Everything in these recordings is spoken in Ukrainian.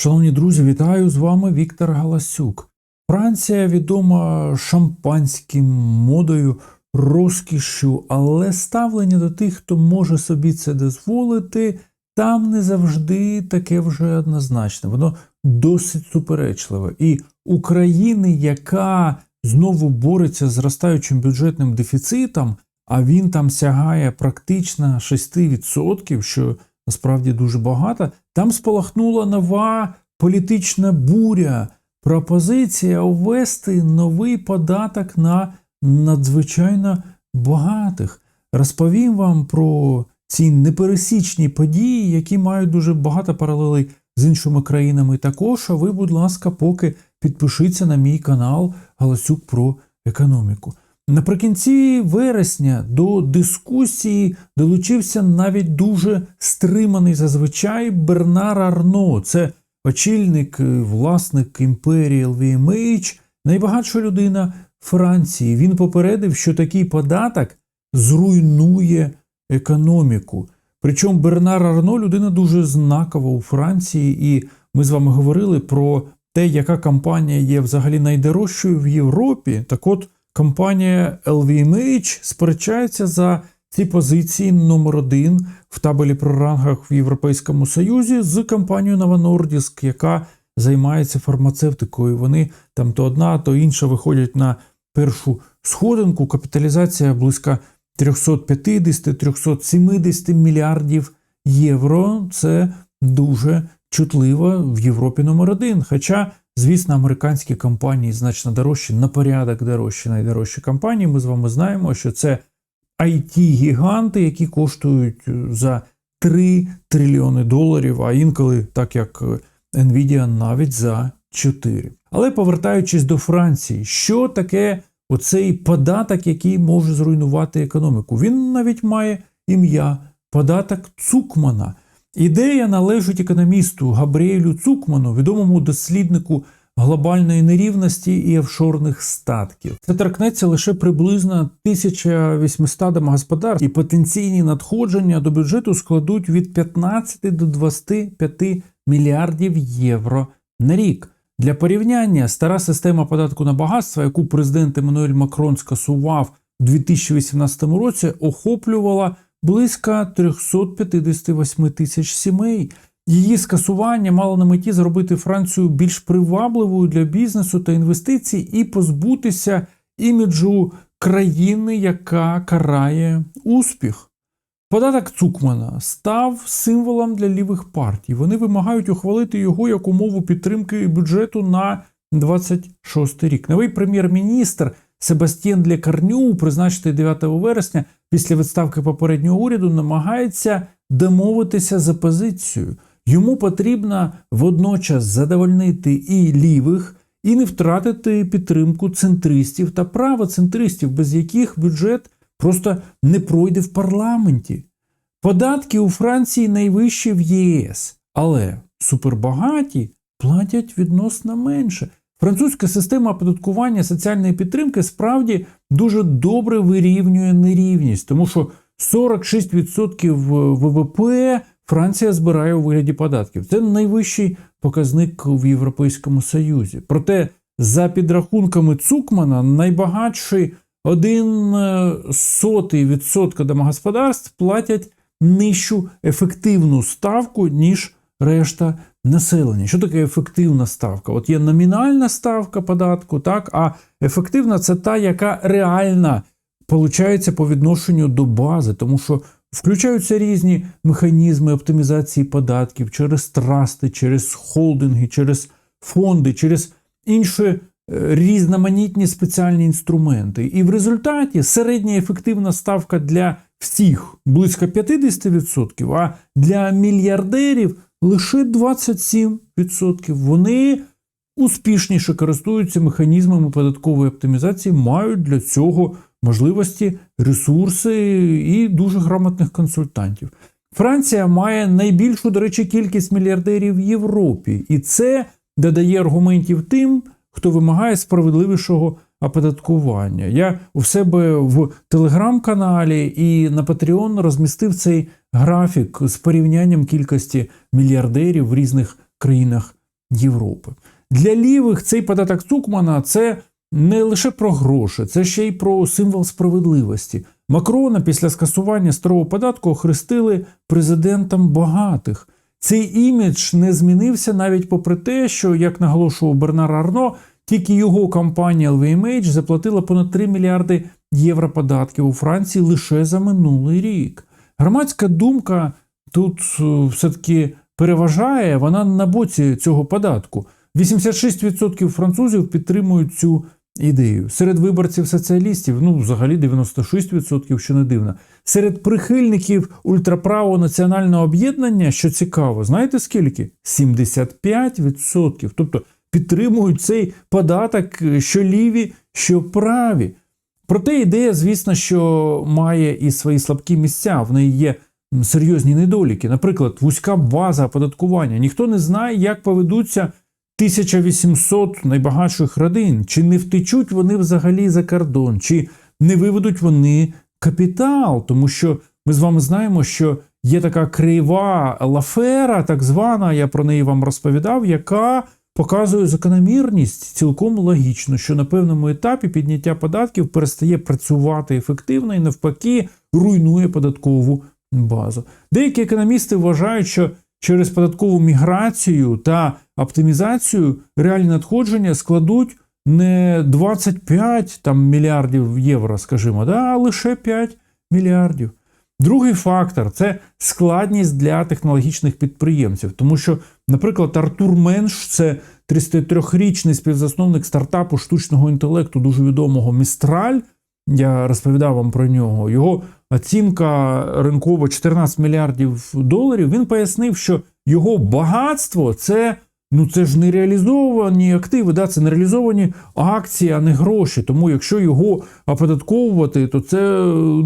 Шановні друзі, вітаю з вами Віктор Галасюк. Франція відома шампанським модою, розкішшю, але ставлення до тих, хто може собі це дозволити, там не завжди таке вже однозначне. Воно досить суперечливе. І України, яка знову бореться з зростаючим бюджетним дефіцитом, а він там сягає практично 6%, що насправді дуже багато, там спалахнула нова політична буря, пропозиція ввести новий податок на надзвичайно багатих. Розповім вам про ці непересічні події, які мають дуже багато паралелей з іншими країнами також. А ви, будь ласка, поки підпишіться на мій канал Галасюк про економіку. Наприкінці вересня до дискусії долучився навіть дуже стриманий зазвичай Бернар Арно. Це очільник, е, власник імперії LVMH, найбагатша людина Франції. Він попередив, що такий податок зруйнує економіку. Причому Бернар Арно людина дуже знакова у Франції, і ми з вами говорили про те, яка компанія є взагалі найдорожчою в Європі. Так от компанія LVMH сперечається за ці позиції номер один в табелі про рангах в Європейському Союзі з компанією Novo яка займається фармацевтикою. Вони там то одна, то інша виходять на першу сходинку. Капіталізація близько 350-370 мільярдів євро. Це дуже чутливо в Європі номер один. Хоча, звісно, американські компанії значно дорожчі, на порядок дорожчі, найдорожчі компанії. Ми з вами знаємо, що це IT-гіганти, які коштують за 3 трильйони доларів, а інколи, так як Nvidia, навіть за 4. Але повертаючись до Франції, що таке оцей податок, який може зруйнувати економіку? Він навіть має ім'я податок Цукмана. Ідея належить економісту Габріелю Цукману, відомому досліднику глобальної нерівності і офшорних статків. Це торкнеться лише приблизно 1800 домогосподарств, і потенційні надходження до бюджету складуть від 15 до 25 мільярдів євро на рік. Для порівняння стара система податку на багатство, яку президент Еммануель Макрон скасував у 2018 році, охоплювала близько 358 тисяч сімей. Її скасування мало на меті зробити Францію більш привабливою для бізнесу та інвестицій і позбутися іміджу країни, яка карає успіх. Податок Цукмана став символом для лівих партій. Вони вимагають ухвалити його як умову підтримки бюджету на 26 рік. Новий прем'єр-міністр Себастьєн Лекарню, призначений 9 вересня після відставки попереднього уряду, намагається домовитися за позицією. Йому потрібно водночас задовольнити і лівих, і не втратити підтримку центристів та правоцентристів, без яких бюджет просто не пройде в парламенті. Податки у Франції найвищі в ЄС, але супербагаті платять відносно менше. Французька система оподаткування соціальної підтримки справді дуже добре вирівнює нерівність, тому що 46% ВВП Франція збирає у вигляді податків. Це найвищий показник в Європейському Союзі. Проте, за підрахунками Цукмана, найбагатший один сотий відсотка домогосподарств платять нижчу ефективну ставку, ніж решта населення. Що таке ефективна ставка? От є номінальна ставка податку, так, а ефективна це та, яка реальна получається по відношенню до бази, тому що включаються різні механізми оптимізації податків через трасти, через холдинги, через фонди, через інші різноманітні спеціальні інструменти. І в результаті середня ефективна ставка для всіх близько 50%, а для мільярдерів лише 27%. Вони успішніше користуються механізмами податкової оптимізації, мають для цього можливості, ресурси і дуже грамотних консультантів. Франція має найбільшу, до речі, кількість мільярдерів в Європі, і це додає аргументів тим, хто вимагає справедливішого оподаткування. Я у себе в телеграм-каналі і на Patreon розмістив цей графік з порівнянням кількості мільярдерів в різних країнах Європи. Для лівих цей податок Цукмана це не лише про гроші, це ще й про символ справедливості. Макрона після скасування старого податку охрестили президентом багатих. Цей імідж не змінився навіть попри те, що, як наголошував Бернар Арно, тільки його компанія LVMH заплатила понад 3 мільярди євро податків у Франції лише за минулий рік. Громадська думка тут е, все-таки переважає, вона на боці цього податку. 86% французів підтримують цю ідею. Серед виборців соціалістів, ну взагалі 96%, що не дивно. Серед прихильників ультраправого національного об'єднання, що цікаво, знаєте скільки? 75%. Тобто підтримують цей податок, е, що ліві, що праві. Проте ідея, звісно, що має і свої слабкі місця. В неї є серйозні недоліки. Наприклад, вузька база оподаткування. Ніхто не знає, як поведуться 1800 найбагатших родин, чи не втечуть вони взагалі за кордон, чи не виведуть вони капітал, тому що ми з вами знаємо, що є така крива лафера, так звана, я про неї вам розповідав, яка показує закономірність цілком логічно, що на певному етапі підняття податків перестає працювати ефективно і навпаки руйнує податкову базу. Деякі економісти вважають, що через податкову міграцію та оптимізацію реальні надходження складуть не 25 там, мільярдів євро, скажімо, да, а лише 5 мільярдів. Другий фактор це складність для технологічних підприємців, тому що, наприклад, Артур Менш це 33-річний співзасновник стартапу штучного інтелекту, дуже відомого Містраль. Я розповідав вам про нього. Його оцінка ринкова 14 мільярдів доларів. Він пояснив, що його багатство це. Ну, це ж не реалізовані активи, да, це не реалізовані акції, а не гроші. Тому якщо його оподатковувати, то це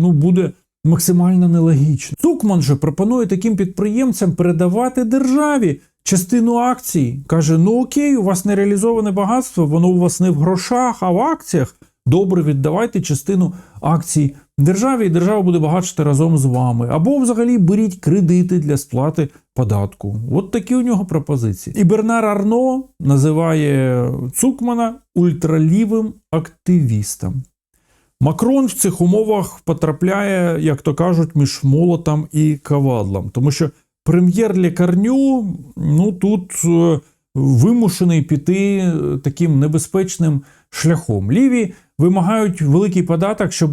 ну, буде максимально нелогічно. Цукман же пропонує таким підприємцям передавати державі частину акцій. Каже: ну окей, у вас не реалізоване багатство, воно у вас не в грошах, а в акціях. Добре, віддавайте частину акцій державі, і держава буде багатшити разом з вами. Або взагалі беріть кредити для сплати податку. От такі у нього пропозиції. І Бернар Арно називає Цукмана ультралівим активістом. Макрон в цих умовах потрапляє, як то кажуть, між молотом і кавадлом, тому що прем'єр лікарню ну тут е, вимушений піти е, таким небезпечним шляхом. Ліві вимагають великий податок, щоб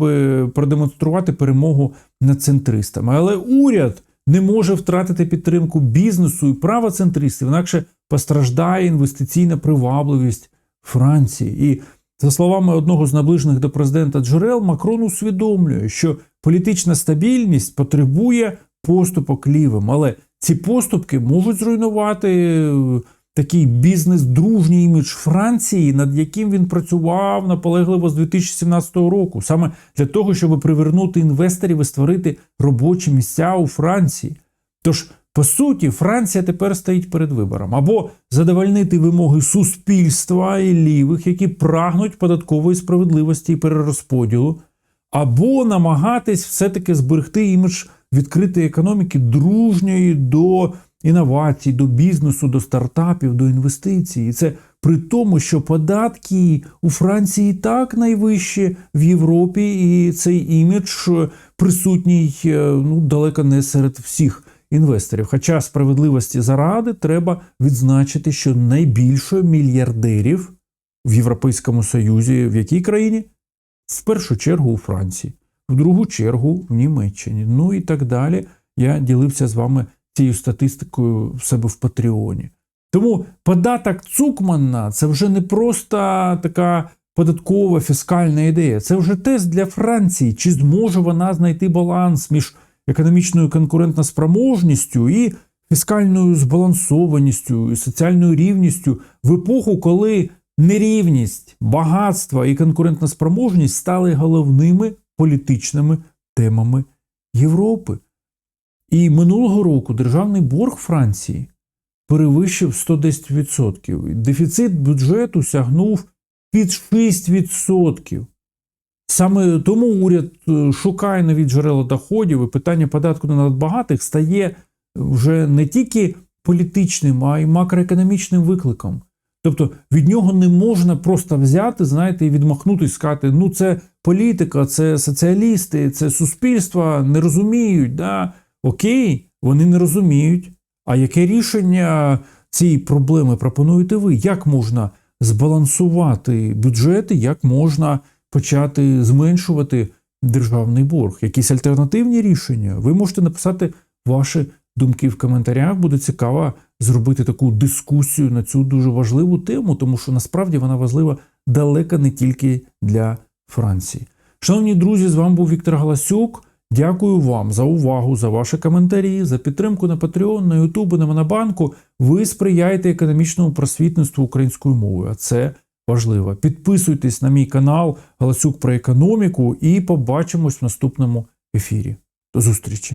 продемонструвати перемогу над центристами. Але уряд не може втратити підтримку бізнесу і правоцентристів, інакше постраждає інвестиційна привабливість Франції. І за словами одного з наближених до президента джерел, Макрон усвідомлює, що політична стабільність потребує поступок лівим, але ці поступки можуть зруйнувати такий бізнес-дружній імідж Франції, над яким він працював наполегливо з 2017 року, саме для того, щоб привернути інвесторів і створити робочі місця у Франції. Тож, по суті, Франція тепер стоїть перед вибором або задовольнити вимоги суспільства і лівих, які прагнуть податкової справедливості і перерозподілу, або намагатись все-таки зберегти імідж відкритої економіки дружньої до інновацій, до бізнесу, до стартапів, до інвестицій. І це при тому, що податки у Франції так найвищі в Європі, і цей імідж присутній е, ну, далеко не серед всіх інвесторів. Хоча справедливості заради треба відзначити, що найбільше мільярдерів в Європейському Союзі в якій країні? В першу чергу у Франції, в другу чергу в Німеччині. Ну і так далі. Я ділився з вами цією статистикою в себе в Патреоні. Тому податок Цукмана це вже не просто така податкова фіскальна ідея, це вже тест для Франції, чи зможе вона знайти баланс між економічною конкурентноспроможністю і фіскальною збалансованістю і соціальною рівністю в епоху, коли нерівність, багатство і конкурентноспроможність стали головними політичними темами Європи. І минулого року державний борг Франції перевищив 110%. Дефіцит бюджету сягнув під 6%. Саме тому уряд е, шукає нові джерела доходів, і питання податку на надбагатих стає вже не тільки політичним, а й макроекономічним викликом. Тобто від нього не можна просто взяти, знаєте, і відмахнутися, сказати, ну це політика, це соціалісти, це суспільство не розуміють. Да? Окей, вони не розуміють. А яке рішення цієї проблеми пропонуєте ви? Як можна збалансувати бюджети, як можна почати зменшувати державний борг? Якісь альтернативні рішення? Ви можете написати ваші думки в коментарях. Буде цікаво зробити таку дискусію на цю дуже важливу тему, тому що насправді вона важлива далеко не тільки для Франції. Шановні друзі, з вами був Віктор Галасюк. Дякую вам за увагу, за ваші коментарі, за підтримку на Patreon, на YouTube, на Монобанку. Ви сприяєте економічному просвітництву українською мовою, а це важливо. Підписуйтесь на мій канал Галасюк про економіку і побачимось в наступному ефірі. До зустрічі!